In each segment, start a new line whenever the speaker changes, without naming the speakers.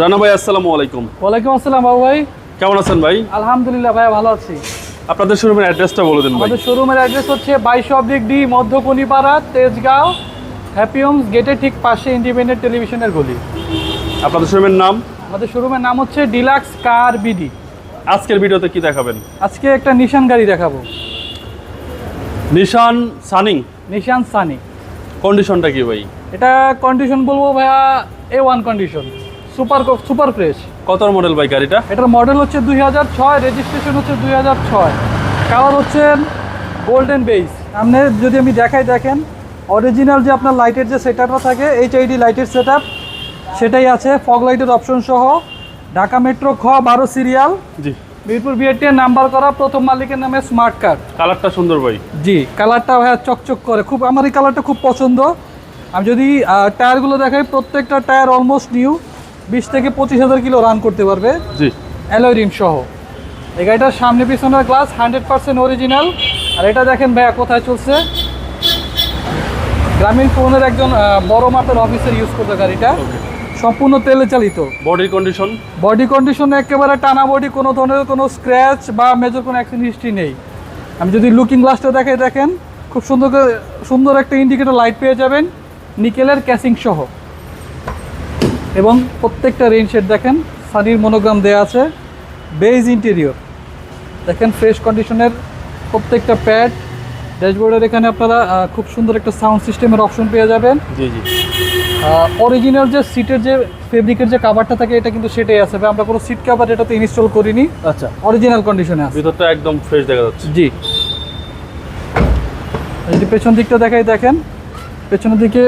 রানা ভাই আসসালামু আলাইকুম।
ওয়ালাইকুম আসসালাম বাবু ভাই।
কেমন আছেন ভাই?
আলহামদুলিল্লাহ ভাইয়া ভালো আছি।
আপনাদের শোরুমের অ্যাড্রেসটা বলে দিন ভাই।
আমাদের শোরুমের অ্যাড্রেস হচ্ছে বাইশ oblique D Madhyakonipara Tejgaon happy homes গেটের ঠিক পাশে ইন্ডিপেন্ডেন্ট টেলিভিশনের গলি।
আপনাদের শোরুমের নাম?
আমাদের শোরুমের নাম হচ্ছে ডিলাক্স কার বিডি
আজকের ভিডিওতে কি দেখাবেন?
আজকে একটা নিশান গাড়ি দেখাবো।
নিশান সানিং?
নিশান সানি।
কন্ডিশনটা কি ভাই?
এটা কন্ডিশন বলব ভাইয়া A one condition super super fresh
কত মডেল ভাই গাড়িটা?
এটার মডেল হচ্ছে দুই হাজার ছয় রেজিস্ট্রেশন হচ্ছে দুই হাজার ছয়। কালার হচ্ছে গোল্ডেন বেস সামনে যদি আমি দেখাই দেখেন অরিজিনাল যে আপনার লাইটের যে সেটআপটা থাকে এইচ এইচআইডি লাইটের সেট সেটাই আছে। ফগ লাইটের অপশন সহ। ঢাকা মেট্রো খ বারো সিরিয়াল
জি।
মিরপুর বিআরটি নাম্বার করা প্রথম মালিকের নামে স্মার্ট কার্ড
কালারটা সুন্দর ভাই।
জি কালারটা ভাইয়া চকচক করে। খুব আমার এই কালারটা খুব পছন্দ। আমি যদি টায়ারগুলো দেখাই প্রত্যেকটা টায়ার অলমোস্ট নিউ বিশ থেকে পঁচিশ হাজার কিলো রান করতে পারবে।
জি।
অ্যালয় রিম সহ। এই গাড়িটার সামনে পিছনের গ্লাস হান্ড্রেড পার্সেন্ট অরিজিনাল আর এটা দেখেন ভাইয়া কোথায় চলছে। গ্রামীণ ফোনের একজন বড় মাপের অফিসের ইউজ করতে গাড়িটা। সম্পূর্ণ তেলে চালিত।
বডির কন্ডিশন
বডি কন্ডিশন একেবারে টানা বডি কোনো ধরনের কোনো স্ক্র্যাচ বা মেজর কোনো অ্যাক্সিডেন্ট হিস্ট্রি নেই। আমি যদি লুকিং গ্লাসটা দেখে দেখেন খুব সুন্দর সুন্দর একটা ইন্ডিকেটর লাইট পেয়ে যাবেন নিকেলের ক্যাসিং সহ। এবং প্রত্যেকটা রেইন শেড দেখেন সানির মনোগ্রাম দেওয়া আছে বেজ ইন্টেরিয়র দেখেন ফ্রেশ কন্ডিশনের প্রত্যেকটা প্যাড ড্যাশবোর্ডের এখানে আপনারা খুব সুন্দর একটা সাউন্ড সিস্টেমের অপশন পেয়ে যাবেন।
জি জি।
অরিজিনাল যে সিটের যে ফেব্রিকের যে কাভারটা থাকে এটা কিন্তু সেটাই আছে। ভাই, আমরা কোনো সিট কাভার এটাতে ইনস্টল করিনি।
আচ্ছা।
অরিজিনাল কন্ডিশনে আছে।
ভিতরটা একদম ফ্রেশ দেখা যাচ্ছে।
জি। যদি পেছন দিকটা দেখাই দেখেন। পেছনের দিকে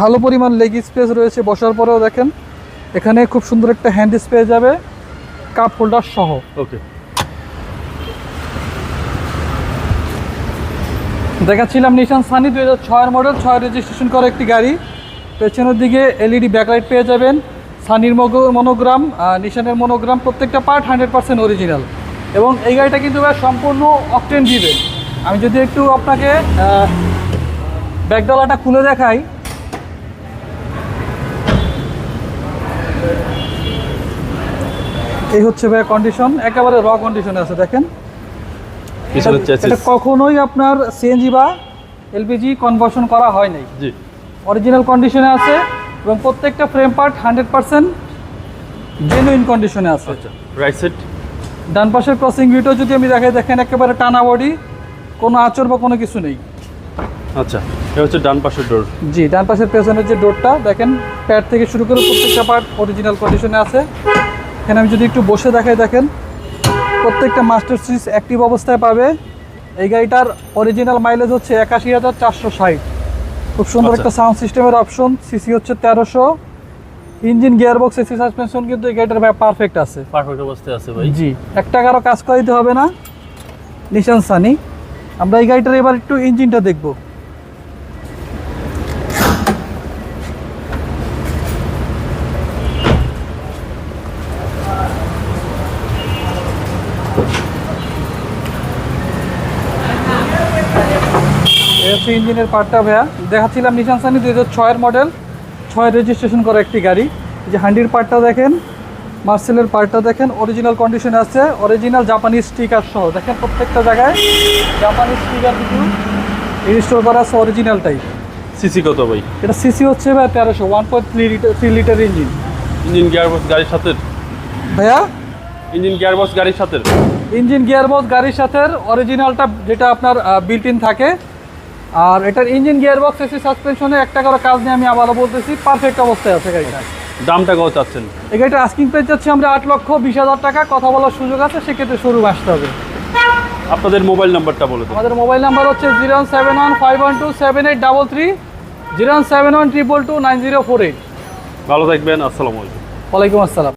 ভালো পরিমাণ লেগ স্পেস রয়েছে বসার পরেও দেখেন। এখানে খুব সুন্দর একটা হ্যান্ড স্পেস যাবে কাপ হোল্ডার সহ।
ওকে
দেখাচ্ছিলাম নিশান সানি দুই হাজার ছয়ের মডেল ছয় রেজিস্ট্রেশন করা একটি গাড়ি। পেছনের দিকে এলইডি ব্যাকলাইট পেয়ে যাবেন। সানির মনোগ্রাম নিশানের মনোগ্রাম প্রত্যেকটা পার্ট হান্ড্রেড পার্সেন্ট অরিজিনাল এবং এই গাড়িটা কিন্তু সম্পূর্ণ অকটেন দিবে। আমি যদি একটু আপনাকে ব্যাকডালাটা খুলে দেখাই। এই হচ্ছে ভাই কন্ডিশন একেবারে র কন্ডিশনে আছে দেখেন। এটা কখনোই আপনার সিএনজি বা এলপিজি কনভার্সন করা হয় নাই।
জি।
অরিজিনাল কন্ডিশনে আছে এবং প্রত্যেকটা frame part hundred percent genuine কন্ডিশনে আছে।
আচ্ছা রাইট সাইড
ডান পাশের ক্রসিং ভিউটা যদি আমি দেখাই দেখেন একেবারে টানা বডি কোনো আচর বা কোনো কিছু নেই।
আচ্ছা এটা হচ্ছে ডান পাশের ডোর
জি ডান পাশের পেছনের যে ডোরটা দেখেন প্যাড থেকে শুরু করে প্রত্যেকটা পার্ট অরিজিনাল কন্ডিশনে আছে। এখানে আমি যদি একটু বসে দেখাই দেখেন প্রত্যেকটা মাস্টার সুইচ অ্যাক্টিভ অবস্থায় পাবে। এই গাড়িটার অরিজিনাল মাইলেজ হচ্ছে একাশি হাজার চারশো ষাট। খুব সুন্দর
আচ্ছা।
একটা সাউন্ড সিস্টেমের অপশন সিসি হচ্ছে তেরোশো। ইঞ্জিন গিয়ারবক্স এসি সাসপেনশন কিন্তু এই গাড়িটার ভাই পারফেক্ট আছে।
পারফেক্ট অবস্থায় আছে ভাই।
জি এক টাকারও কাজ করাইতে হবে না। নিশান সানি আমরা এই গাড়িটার এবার একটু ইঞ্জিনটা দেখব। হচ্ছে ইঞ্জিনের পার্টটা ভাইয়া। দেখাচ্ছিলাম নিশান সানি দুই হাজার ছয়ের মডেল। ছয় রেজিস্ট্রেশন করা একটি গাড়ি। যে হান্ডির পার্টটা দেখেন মার্সেলের পার্টটা দেখেন অরিজিনাল কন্ডিশনে আছে। অরিজিনাল জাপানিজ স্টিকার সহ। দেখেন প্রত্যেকটা জায়গায় জাপানিজ স্টিকার কিন্তু ইনস্টল করা আছে অরিজিনালটাই
সিসি কত ভাই?
এটা সিসি হচ্ছে ভাই তেরোশো one point three litre three litre engine
engine gearbox গাড়ির সাথে
ভাইয়া?
ইঞ্জিন গিয়ারবক্স গাড়ির সাথে
ইঞ্জিন গিয়ারবক্স গাড়ির সাথে অরিজিনালটা যেটা আপনার বিল্ট ইন থাকে আর এটার ইঞ্জিন গিয়ারবক্স এসি সাসপেনশনে একটা করে কাজ নিয়ে আমি আবারও বলতেছি পারফেক্ট অবস্থায় আছে গাড়িটা।
দামটা কত চাচ্ছেন?
এই গাড়িটা আস্কিং প্রাইস যাচ্ছে আমরা আট লক্ষ বিশ হাজার টাকা কথা বলার সুযোগ আছে সেক্ষেত্রে শোরুম আসতে হবে।
আপনাদের মোবাইল নাম্বারটা বলে দেন।
আমাদের মোবাইল নাম্বার হচ্ছে zero seven one five one two seven eight double three zero seven one triple two nine zero four eight
ভালো থাকবেন আসসালামু আলাইকুম।
ওয়ালাইকুম আসসালাম।